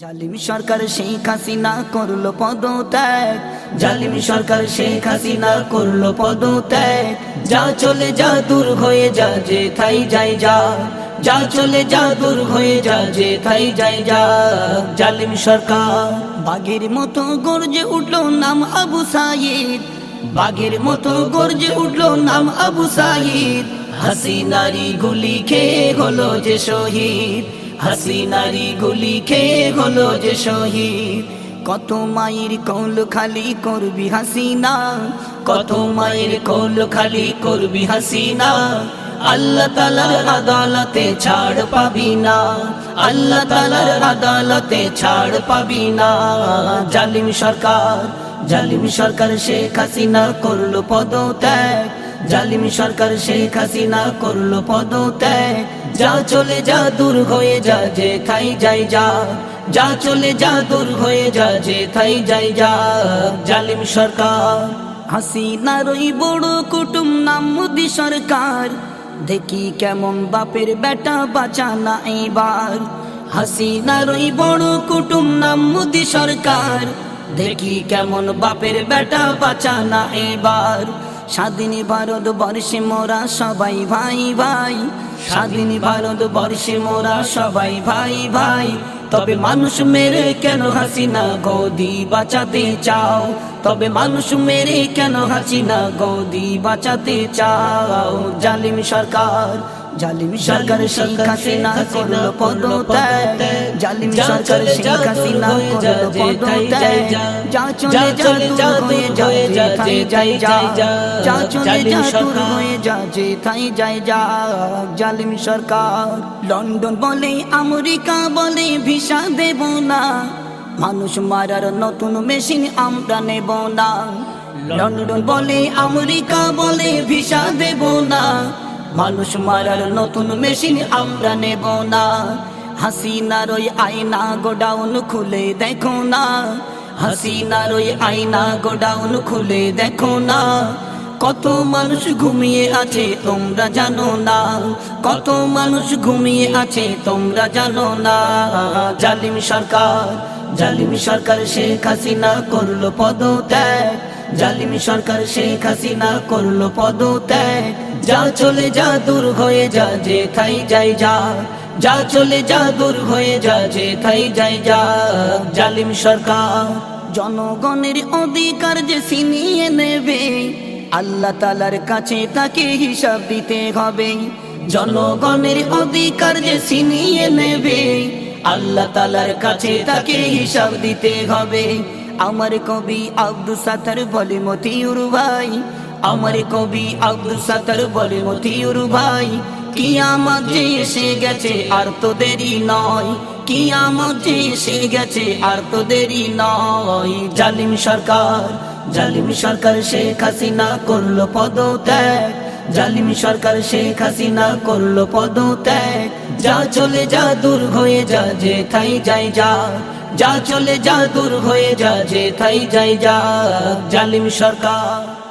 জালিম সরকার শেখ হাসিনা করল পদত্যাগ। জালিম সরকার শেখ হাসিনা করল পদত্যাগ। যা চলে যা দূর হয়ে যা যে থাই যাই যা। যা চলে যা দূর হয়ে যা যে থাই যাই যা। জালিম সরকার বাঘের মতো গর্জে উঠল নাম আবু সাইদ। বাঘের মতো গর্জে উঠল নাম আবু সাইদ। হাসিনারি গুলি খেয়ে হলো যে শহীদ? হাসিনারি গুলি খেয়ে হলো যে শহীদ? কত মায়ের কৌল খালি করবি হাসিনা? কত মায়ের কৌল খালি করবি হাসিনা? আল্লাহ তালার আদালতে ছাড় পাবি না। আল্লাহ তালার আদালতে ছাড় পাবি না। জালিম সরকার জালিম সরকার শেখ হাসিনা করল পদত্যাগ। জালিম সরকার শেখ হাসিনা করল পদত্যাগ। যা চলে যা দূর হয়ে যা, যে থাই যাই যা। যা চলে যা দূর হয়ে যা, যে থাই যাই যা। জালিম সরকার হাসিনার ওই বড় কুটুম নাম মোদি সরকার। দেখি কেমন বাপের বেটা বাঁচানা এবার হাসিনার ওই বড় কুটুম নাম মোদি সরকার। দেখি কেমন বাপের বেটা বাঁচানা এবার স্বাধীন ভারত বর্ষে মোরা সবাই ভাই ভাই। স্বাধীন ভারত বর্ষে মোরা সবাই ভাই ভাই। তবে মানুষ মেরে কেন হাসিনা গদি বাঁচাতে চাও? তবে মানুষ মেরে কেন হাসিনা গদি বাঁচাতে চাও? জালিম সরকার জালিম সরকার শেখ হাসিনা করল পদত্যাগ। জালিম সরকার শেখ হাসিনা করল যা চলে যা যা। যাই যা। যা চলে যা দূর হয়ে যা যে যাই যা। জালিম সরকার লন্ডন বলে আমেরিকা বলে ভিসা দেব না। মানুষ মারার নতুন মেশিন আমরা নেব না। লন্ডন বলে আমেরিকা বলে ভিসা দেব না। মানুষ মারার নতুন মেশিন আমরা নেব না। হাসিনার ওই আয়না গোডাউন খুলে দেখো না। হাসিনার ওই আয়না গোডাউন খুলে দেখো না। কত মানুষ ঘুমিয়ে আছে, তোমরা জানো না। কত মানুষ ঘুমিয়ে আছে, তোমরা জানো না। জালিম সরকার জালিম সরকার শেখ হাসিনা করল পদত্যাগ। জালিম সরকার শেখ হাসিনা করল পদত্যাগ। যা চলে যা, দূর হয়ে যা যে থাই যাই যা। যা চলে যা দূর হয়ে যা, যে থাই যাই যা জালিম সরকার। জনগণের অধিকার যে ছিনিয়ে নেবে, আল্লাহ তালার কাছে তাকে হিসাব দিতে হবে। জনগণের অধিকার যে ছিনিয়ে নেবে, আল্লাহ তালার কাছে তাকে হিসাব দিতে হবে। আমার কবি আব্দুল সাতার বলে, মতিউর ভাই। আমার কবি আব্দুল সাতার বলে, মতিউর ভাই। কিয়ামত এসে গেছে, আর তো দেরি নয়। কিয়ামত এসে গেছে, আর তো দেরি নয়। জালিম সরকার জালিম সরকার শেখ হাসিনা করল পদত্যাগ। জালিম সরকার শেখ হাসিনা করল পদত্যাগ। যা চলে যা দূর হয়ে যা, যে থাই যাই যা। যা চলে যা দূর হয়ে যা, যে থাই যাই যা। জালিম সরকার